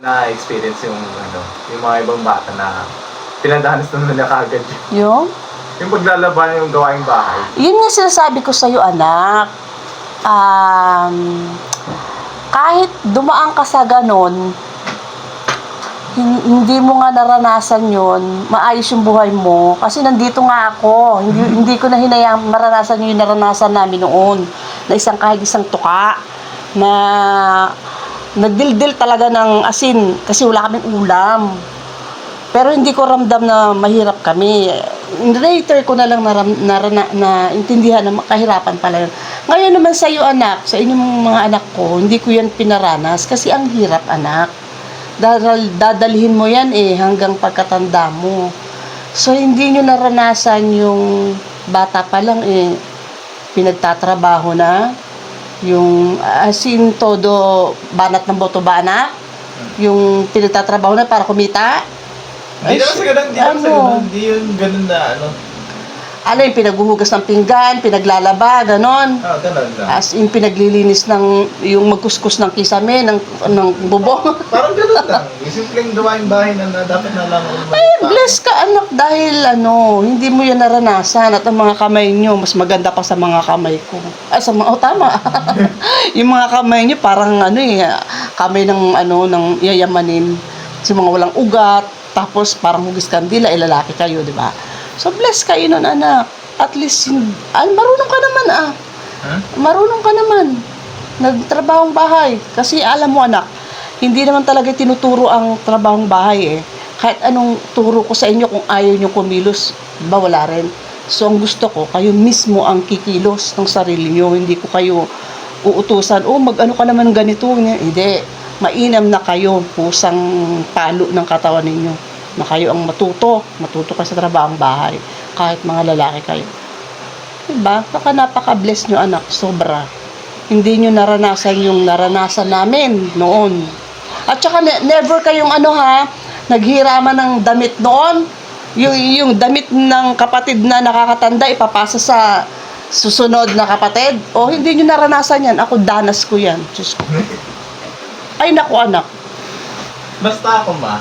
na-experience yung ano, yung mga ibang bata na pinadanas na nila kagad yun. Yung? Yung paglalaban yung gawaing bahay. Yun nga sinasabi ko sa'yo, anak. Um, kahit dumaan ka sa ganon, hin- hindi mo nga naranasan yon maayos yung buhay mo. Kasi nandito nga ako. Hindi, hindi ko na hinayang maranasan yung naranasan namin noon. Na isang kahit isang tuka. Na nagdildil talaga ng asin kasi wala kaming ulam. Pero hindi ko ramdam na mahirap kami. Later ko na lang naram, narana, na intindihan na kahirapan pala yun. Ngayon naman sa iyo anak, sa inyong mga anak ko, hindi ko yan pinaranas kasi ang hirap anak. Dadal, dadalhin mo yan eh hanggang pagkatanda mo. So hindi nyo naranasan yung bata pa lang eh pinagtatrabaho na yung as in todo banat ng boto ba anak? Yung pinagtatrabaho na para kumita? Hindi naman sa ganun, hindi naman sa Ano? ganun. Hindi yun ganun na ano. Ano yung pinaghuhugas ng pinggan, pinaglalaba, ganon. Ah, ganun lang. As in pinaglilinis ng, yung magkuskus ng kisame, ng, ng bubong. Parang ganun lang. Yung simpleng gawaing bahay na, na dapat na lang Ay, bless ka anak dahil ano, hindi mo yan naranasan at ang mga kamay nyo, mas maganda pa sa mga kamay ko. Ay, sa mga, oh tama. yung mga kamay nyo parang ano eh, kamay ng ano, ng yayamanin. Kasi mga walang ugat, tapos parang hugis kandila, eh lalaki kayo, di ba? So bless kayo nun anak. At least, ay, marunong ka naman ah. Huh? Marunong ka naman. Nagtrabahong bahay. Kasi alam mo anak, hindi naman talaga tinuturo ang trabahong bahay eh. Kahit anong turo ko sa inyo kung ayaw nyo kumilos, ba wala rin. So ang gusto ko, kayo mismo ang kikilos ng sarili nyo. Hindi ko kayo uutusan, oh mag-ano ka naman ng ganito. Hindi. Mainam na kayo, pusang palo ng katawan ninyo. Na kayo ang matuto. Matuto ka sa trabahong bahay. Kahit mga lalaki kayo. Diba? Baka napaka-bless nyo anak, sobra. Hindi nyo naranasan yung naranasan namin noon. At saka ne- never kayong ano ha, naghiraman ng damit noon. Yung, yung damit ng kapatid na nakakatanda, ipapasa sa susunod na kapatid. O hindi nyo naranasan yan. Ako, danas ko yan. Diyos ko. Ay, naku anak. Basta ako ma,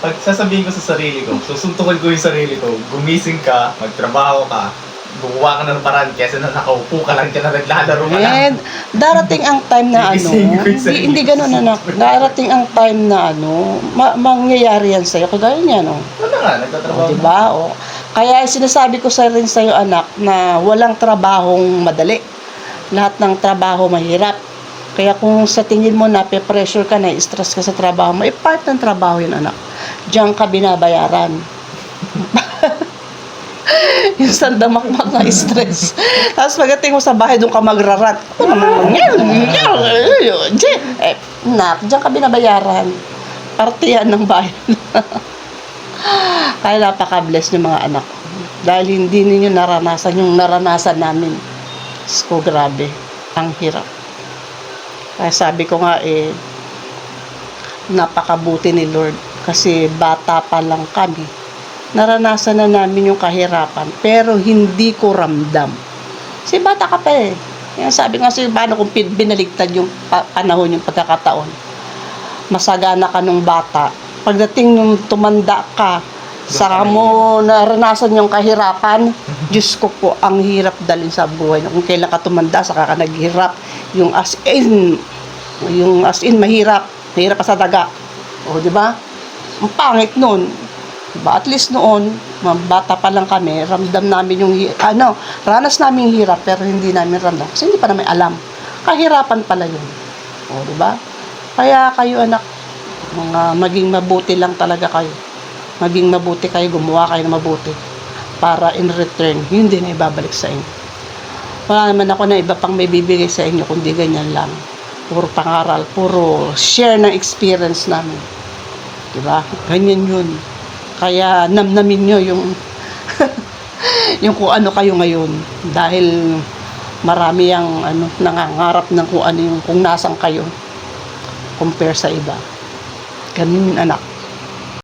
pag sasabihin ko sa sarili ko, susuntukin ko yung sarili ko, gumising ka, magtrabaho ka, gumawa ka ng paraan kesa na nakaupo ka lang dyan na naglalaro ka lang. And darating ang time na ano, hindi, hindi ganun anak. Darating ang time na ano, ma- mangyayari yan sa'yo. Kagaya niya, no? Ano nga, nagtatrabaho O, di ba? O, kaya sinasabi ko sa rin sa'yo, anak, na walang trabahong madali. Lahat ng trabaho mahirap. Kaya kung sa tingin mo na pressure ka na, stress ka sa trabaho mo, eh part ng trabaho yun, anak. Diyan ka binabayaran. yung sandamakmak na stress. Tapos pagdating mo sa bahay, doon ka magrarat. Eh, nak, diyan ka binabayaran. Parte yan ng bayan. Kaya napaka-bless ng mga anak ko. Dahil hindi ninyo naranasan yung naranasan namin. Diyos ko, grabe. Ang hirap. Kaya sabi ko nga eh, napakabuti ni Lord. Kasi bata pa lang kami. Naranasan na namin yung kahirapan. Pero hindi ko ramdam. Si bata ka pa eh. Kaya sabi nga sa'yo, paano kung binaligtad yung pa- panahon, yung pagkakataon. Masagana ka nung bata. Pagdating nung tumanda ka, saka mo naranasan yung kahirapan, Diyos ko po, ang hirap dalhin sa buhay. Kung kailan ka tumanda, saka ka naghirap. Yung as in, yung as in mahirap. Mahirap pa sa daga. O, di ba? Ang pangit nun. Diba? At least noon, bata pa lang kami, ramdam namin yung, ano, ranas namin yung hirap, pero hindi namin ramdam. Kasi hindi pa namin alam. Kahirapan pala yun. O, di ba? Kaya kayo, anak, mga maging mabuti lang talaga kayo. Maging mabuti kayo, gumawa kayo ng mabuti. Para in return, yun din ay babalik sa inyo. Wala naman ako na iba pang may bibigay sa inyo, kundi ganyan lang. Puro pangaral, puro share ng experience namin. Diba? Ganyan yun. Kaya namnamin nyo yung yung kung ano kayo ngayon. Dahil marami ang ano, nangangarap ng kung ano yung kung nasan kayo compare sa iba. Ganun anak.